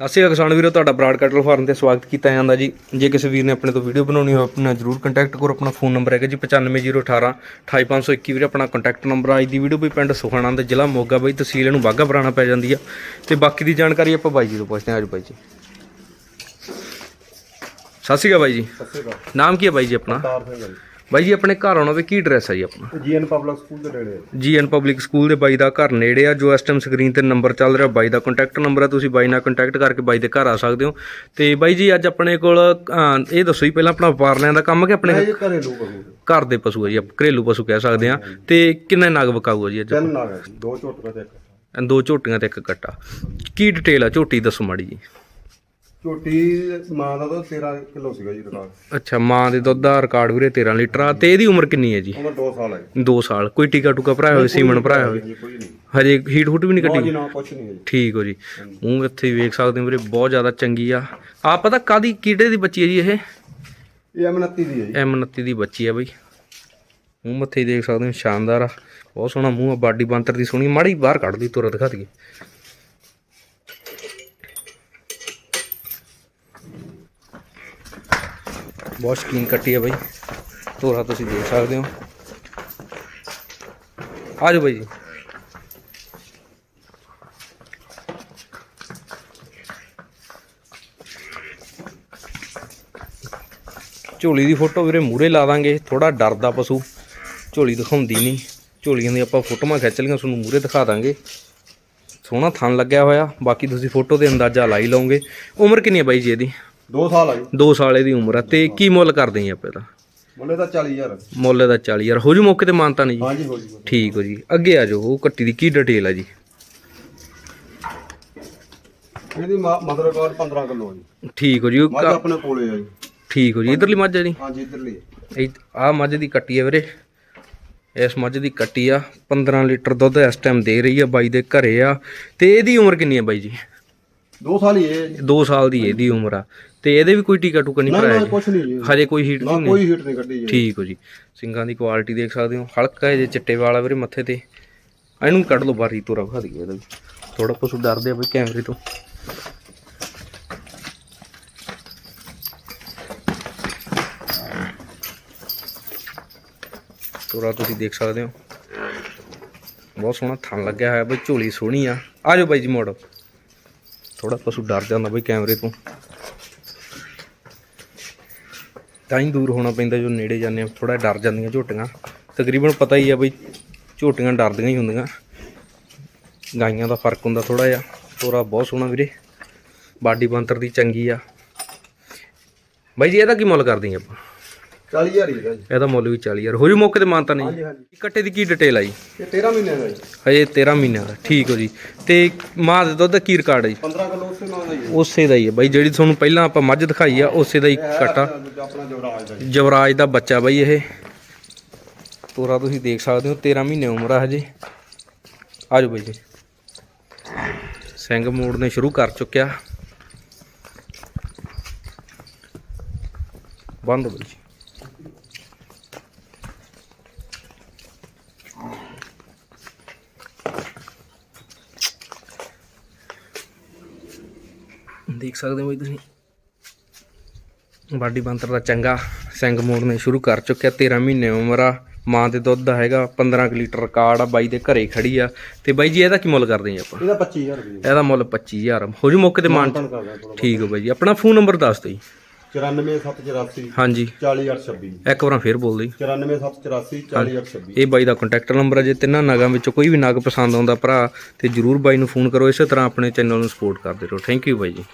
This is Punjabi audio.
ਸਤਿ ਸ਼੍ਰੀ ਅਕਾਲ ਕਿਸਾਨ ਵੀਰੋ ਤੁਹਾਡਾ ਬਰਾਡ ਕਟਲ ਫਾਰਮ ਤੇ ਸਵਾਗਤ ਕੀਤਾ ਜਾਂਦਾ ਜੀ। ਜੇ ਕਿਸੇ ਵੀਰ ਨੇ ਆਪਣੇ ਤੋਂ ਵੀਡੀਓ ਬਣਾਉਣੀ ਹੋਵੇ ਆਪਣਾ ਜਰੂਰ ਕੰਟੈਕਟ ਕਰੋ। ਆਪਣਾ ਫੋਨ ਨੰਬਰ ਹੈਗਾ ਜੀ 95018 28521 ਵੀਰੇ। ਆਪਣਾ ਕੰਟੈਕਟ ਨੰਬਰ ਅੱਜ ਦੀ ਵੀਡੀਓ ਵੀ ਪਿੰਡ ਸੁਖਾਨੰਦ ਜ਼ਿਲ੍ਹਾ ਮੋਗਾ ਬਾਈ ਤਹਿਸੀਲ ਇਹਨੂੰ ਬਾਗਾ ਪੁਰਾਣਾ ਪੈ ਜਾਂਦੀ ਆ। ਤੇ ਬਾਕੀ ਦੀ ਜਾਣਕਾਰੀ ਆਪਾਂ ਬਾਈ ਜੀ ਤੋਂ ਪੁੱਛਦੇ ਹਾਂ। ਅੱਜ ਬਾਈ ਜੀ। ਸਤਿ ਸ਼੍ਰੀ ਅਕਾਲ ਬਾਈ ਜੀ। ਸਤਿ ਸ਼੍ਰੀ ਅਕਾਲ। ਨਾਮ ਕੀ ਹੈ ਬਾਈ ਜੀ ਆਪਣਾ? ਬਾਈ ਜੀ ਆਪਣੇ ਘਰ ਆਉਣਾ ਵੀ ਕੀ ਐਡਰੈਸ ਹੈ ਜੀ ਆਪਣਾ? ਜੀਐਨ ਪਬਲਿਕ ਸਕੂਲ ਦੇ ਨੇੜੇ ਹੈ। ਜੀਐਨ ਪਬਲਿਕ ਸਕੂਲ ਦੇ ਬਾਈ ਦਾ ਘਰ ਨੇੜੇ ਆ ਜੋ ਇਸ ਟਾਈਮ ਸਕਰੀਨ ਤੇ ਨੰਬਰ ਚੱਲ ਰਿਹਾ ਬਾਈ ਦਾ ਕੰਟੈਕਟ ਨੰਬਰ ਆ ਤੁਸੀਂ ਬਾਈ ਨਾਲ ਕੰਟੈਕਟ ਕਰਕੇ ਬਾਈ ਦੇ ਘਰ ਆ ਸਕਦੇ ਹੋ। ਤੇ ਬਾਈ ਜੀ ਅੱਜ ਆਪਣੇ ਕੋਲ ਅਹ, ਇਹ ਦੱਸੋ ਜੀ ਪਹਿਲਾਂ ਆਪਣਾ ਵਪਾਰ ਲੈਣ ਦਾ ਕੰਮ ਕਿ ਆਪਣੇ ਇਹ ਘਰ ਦੇ ਪਸ਼ੂ ਆ ਜੀ ਆਪਾਂ ਘਰੇਲੂ ਪਸ਼ੂ ਕਹਿ ਸਕਦੇ ਆ। ਤੇ ਕਿੰਨੇ ਨਗ ਵਕਾਊ ਆ ਜੀ ਅੱਜ? ਤਿੰਨ ਨਾਗ ਹੈ ਜੀ ਦੋ ਝੋਟੀਆਂ ਤੇ ਇੱਕ ਦੋ ਝੋਟੀਆਂ ਤੇ ਇੱਕ ਕੱਟਾ। ਕੀ ਡਿਟੇਲ ਆ ਝੋਟੀ ਦੱਸੋ ਮਾੜੀ ਜੀ। ਝੋਟੀ ਮਾਂ ਦਾ ਤਾਂ 13 ਕਿਲੋ ਸੀਗਾ ਜੀ ਰਿਕਾਰਡ ਅੱਛਾ ਮਾਂ ਦੇ ਦੁੱਧ ਦਾ ਰਿਕਾਰਡ ਵੀਰੇ 13 ਲੀਟਰ ਆ। ਤੇ ਇਹਦੀ ਉਮਰ ਕਿੰਨੀ ਹੈ ਜੀ? ਉਮਰ 2 ਸਾਲ ਹੈ। 2 ਸਾਲ। ਕੋਈ ਟੀਕਾ ਟੂਕਾ ਭਰਾਇਆ ਹੋਵੇ ਸੀਮਨ ਭਰਾਇਆ ਹੋਵੇ? ਜੀ ਕੋਈ ਨਹੀਂ। ਹਜੇ ਹੀਟ ਹੂਟ ਵੀ ਨਹੀਂ ਨਾ ਜੀ ਨਾ ਕੁਛ ਨਹੀਂ ਹੈ ਜੀ। ਠੀਕ ਹੋ ਜੀ। ਮੂੰਹ ਇੱਥੇ ਹੀ ਵੇਖ ਸਕਦੇ ਹੋ ਵੀਰੇ ਬਹੁਤ ਜ਼ਿਆਦਾ ਚੰਗੀ ਆ। ਆ ਪਤਾ ਕਾਦੀ ਕੀੜੇ ਦੀ ਬੱਚੀ ਹੈ ਜੀ ਇਹ? ਇਹ ਅਮਨਤੀ ਦੀ ਹੈ ਜੀ। M29 ਦੀ ਬੱਚੀ ਆ ਬਈ। ਮੂੰਹ ਮੱਥੇ ਹੀ ਦੇਖ ਸਕਦੇ ਹੋ ਸ਼ਾਨਦਾਰ ਆ। ਬਹੁਤ ਸੋਹਣਾ ਮੂੰਹ ਆ ਬਾਡੀ ਬੰਤਰ ਦੀ ਸੋਹਣੀ ਮਾੜੀ ਬਾਹਰ ਕੱਢਦੀ ਤੁਰ ਦਿਖਾ ਦਈਏ ਬਹੁਤ ਸ਼ਕੀਨ ਕੱਟੀ ਹੈ ਬਾਈ। ਤੋਰਾ ਤੁਸੀਂ ਦੇਖ ਸਕਦੇ ਹੋ। ਆ ਜਾਓ ਬਾਈ ਜੀ। ਝੋਲੀ ਦੀ ਫੋਟੋ ਵੀਰੇ ਮੂਰੇ ਲਾ ਦਾਂਗੇ। ਥੋੜਾ ਡਰਦਾ ਪਸ਼ੂ। ਝੋਲੀ ਦਿਖਾਉਂਦੀ ਨਹੀਂ। ਝੋਲੀਆਂ ਦੀ ਆਪਾਂ ਫੋਟੋਆਂ ਖਿੱਚ ਲਈਆਂ, ਤੁਹਾਨੂੰ ਮੂਰੇ ਦਿਖਾ ਦਾਂਗੇ। ਸੋਹਣਾ ਥਣ ਲੱਗਿਆ ਹੋਇਆ। ਬਾਕੀ ਤੁਸੀਂ ਫੋਟੋ ਦੇ ਅੰਦਾਜ਼ਾ ਲਾਈ ਹੀ ਲਓਗੇ। ਉਮਰ ਕਿੰਨੀ ਹੈ ਬਾਈ ਜੀ ਇਹਦੀ? 2 ਸਾਲ ਹੈ ਜੀ 2 ਸਾਲ ਇਹਦੀ ਉਮਰ ਆ ਤੇ ਕੀ ਮੁੱਲ ਕਰਦੇ ਜੀ ਆਪਾਂ ਇਹਦਾ? ਮੁੱਲੇ ਤਾਂ 40000 ਮੁੱਲ ਦਾ 40 ਯਾਰ ਹੋ ਜੂ ਮੌਕੇ ਤੇ ਮਾਨਤਾ ਨਹੀਂ ਜੀ? ਹਾਂ ਜੀ ਹੋ ਜੀ। ਠੀਕ ਹੋ ਜੀ। ਅੱਗੇ ਆ ਜਾਓ ਉਹ ਕੱਟੀ ਦੀ ਕੀ ਡਿਟੇਲ ਆ ਜੀ? ਇਹਦੀ ਮਦਰ ਰਿਕਾਰਡ 15 ਕਿਲੋ ਜੀ। ਠੀਕ ਹੋ ਜੀ ਉਹ ਮੱਝ ਕ- ਆਪਣੇ ਕੋਲੇ ਹੈ ਜੀ। ਠੀਕ ਹੋ ਜੀ। ਇਧਰਲੀ ਮੱਝ ਆ ਜੀ? ਹਾਂ ਜੀ ਇਧਰਲੀ ਇਹ ਆ ਮੱਝ ਦੀ ਕੱਟੀ ਆ ਵੀਰੇ। ਇਸ ਮੱਝ ਦੀ ਕੱਟੀ ਆ 15 ਲੀਟਰ ਦੁੱਧ ਇਸ ਟਾਈਮ ਦੇ ਰਹੀ ਆ ਬਾਈ ਦੇ ਘਰੇ ਆ। ਤੇ ਇਹਦੀ ਉਮਰ ਕਿੰਨੀ ਆ ਬਾਈ ਜੀ? 2 ਸਾਲ ਹੀ ਹੈ। ਜੀ 2 ਸਾਲ ਦੀ ਇਹਦੀ ਉਮਰ ਆ। ਤੇ ਇਹਦੇ ਵੀ ਕੋਈ ਟੀਕਾ ਟੂਕਾ ਨਹੀਂ ਨਾ ਨਾ ਕੁਛ ਨਹੀਂ ਜੀ। ਹਜੇ ਕੋਈ ਹੀਟ ਨਾ ਨਹੀਂ ਕੋਈ ਹੀਟ ਨਹੀਂ ਕੱਢੀ ਜੀ। ਠੀਕ ਹੋ ਜੀ। ਸਿੰਗਾਂ ਦੀ ਕੁਆਲਿਟੀ ਦੇਖ ਸਕਦੇ ਹੋ। ਹਲਕਾ ਜੇ ਚਿੱਟੇ ਵਾਲਾ ਵੀਰੇ ਮੱਥੇ ਤੇ। ਇਹਨੂੰ ਕੱਢ ਲਓ ਬਾਰੀ ਤੋਰਾ ਵਿਖਾ ਦਈਏ ਇਹਦਾ ਵੀ ਥੋੜਾ ਪਸ਼ੂ ਡਰਦੇ ਆ ਬਈ ਕੈਮਰੇ ਤੋਂ। ਤੋਰਾ ਤੁਸੀਂ ਦੇਖ ਸਕਦੇ ਹੋ। ਬਹੁਤ ਸੋਹਣਾ ਥਣ ਲੱਗਿਆ ਹੋਇਆ ਬਈ ਝੋਲੀ ਸੋਹਣੀ ਆ। ਆ ਜਾਓ ਬਾਈ ਜੀ ਮੋੜ। ਥੋੜਾ ਪਸ਼ੂ ਡਰ ਜਾਂਦਾ ਬਈ ਕੈਮਰੇ ਤੋਂ। ਤਾਂ ਹੀ ਦੂਰ ਹੋਣਾ ਪੈਂਦਾ ਜੋ ਨੇੜੇ ਜਾਂਦੇ ਆ ਥੋੜਾ ਡਰ ਜਾਂਦੀਆਂ ਝੋਟੀਆਂ। ਤਕਰੀਬਨ ਪਤਾ ਹੀ ਆ ਬਈ ਝੋਟੀਆਂ ਡਰਦੀਆਂ ਹੀ ਹੁੰਦੀਆਂ। ਗਾਈਆਂ ਦਾ ਫ਼ਰਕ ਹੁੰਦਾ ਥੋੜਾ ਜਿਹਾ। ਤੋਰਾ ਬਹੁਤ ਸੋਹਣਾ ਵੀਰੇ। ਬਾਡੀ ਬੰਤਰ ਦੀ ਚੰਗੀ ਆ। ਬਾਈ ਜੀ ਇਹਦਾ ਕੀ ਮੁੱਲ ਕਰਦੇ ਆਪਾਂ? 40000 ਹੀ ਹੈਗਾ ਜੀ। ਇਹਦਾ ਮੁੱਲ ਵੀ 40 ਯਾਰ ਹੋ ਜੂ ਮੌਕੇ ਤੇ ਮਾਨਤਾ ਨਹੀਂ? ਹਾਂਜੀ ਹਾਂਜੀ। ਕੱਟੇ ਦੀ ਕੀ ਡਿਟੇਲ ਆ ਜੀ? ਇਹ 13 ਮਹੀਨੇ ਦਾ ਜੀ। ਹਜੇ 13 ਮਹੀਨਿਆਂ ਦਾ। ਠੀਕ ਹੋ ਜੀ। ਤੇ ਮਾਂ ਦੇ ਦੁੱਧ ਦਾ ਕੀ ਰਿਕਾਰਡ ਹੈ ਜੀ? 15 ਕਿਲੋ ਉਸੇ ਦਾ ਹੀ ਹੈ। ਬਾਈ ਜਿਹੜੀ ਤੁਹਾਨੂੰ ਪਹਿਲਾਂ ਆਪਾਂ ਮੱਝ ਦਿਖਾਈ ਆ, ਉਸੇ ਦਾ ਹੀ ਕੱਟਾ ਆਪਣਾ ਜਵਰਾਜ ਦਾ ਜਵਰਾਜ ਦਾ ਬੱਚਾ ਬਾਈ ਇਹ। ਤੋਰਾ ਤੁਸੀਂ ਦੇਖ ਸਕਦੇ ਹੋ 13 ਮਹੀਨੇ ਉਮਰ ਆ ਹਜੇ। ਆ ਜਾਓ ਬਾਈ ਜੀ। ਸਿੰਘ ਮੋੜ ਨੇ ਸ਼ੁਰੂ ਕਰ ਚੁੱਕਿਆ। ਬੰਦ ਬਾਈ ਦੇਖ ਸਕਦੇ ਹੋ ਬਾਈ ਤੁਸੀਂ। ਬਾਡੀ ਬੰਤਰ ਦਾ ਚੰਗਾ ਸਿੰਘ ਮੋੜ ਨੇ ਸ਼ੁਰੂ ਕਰ ਚੁੱਕਿਆ। 13 ਮਹੀਨੇ ਉਮਰ ਆ। ਮਾਂ ਦੇ ਦੁੱਧ ਦਾ ਹੈਗਾ 15 ਕੁ ਲੀਟਰ ਰਿਕਾਰਡ ਆ। ਬਾਈ ਦੇ ਘਰੇ ਖੜੀ ਆ। ਤੇ ਬਾਈ ਜੀ ਇਹਦਾ ਕੀ ਮੁੱਲ ਕਰਦੇ ਜੀ ਆਪਾਂ? ਇਹਦਾ 25000 ਰੁਪਏ ਇਹਦਾ ਮੁੱਲ 25000 ਹੋ ਜੂ ਮੌਕੇ ਤੇ ਮਾਨ ਠੀਕ ਹੋ ਬਾਈ ਜੀ। ਆਪਣਾ ਫੋਨ ਨੰਬਰ ਦੱਸ ਦਿਓ ਜੀ। 94784 ਹਾਂਜੀ। 40826 ਇੱਕ ਵਾਰ ਫੇਰ ਬੋਲ ਦਿਓ। 94784 40826 ਇਹ ਬਾਈ ਦਾ ਕੰਟੈਕਟ ਨੰਬਰ ਹੈ ਜੇ ਤਿੰਨਾਂ ਨਗਾਂ ਵਿੱਚੋਂ ਕੋਈ ਵੀ ਨਗ ਪਸੰਦ ਆਉਂਦਾ ਭਰਾ ਤੇ ਜਰੂਰ ਬਾਈ ਨੂੰ ਫੋਨ ਕਰੋ ਇਸੇ ਤਰ੍ਹਾਂ ਆਪਣੇ ਚੈਨਲ ਨੂੰ ਸਪੋਰਟ ਕਰਦੇ ਰਹੋ। ਥੈਂਕ ਯੂ ਬਾਈ ਜੀ।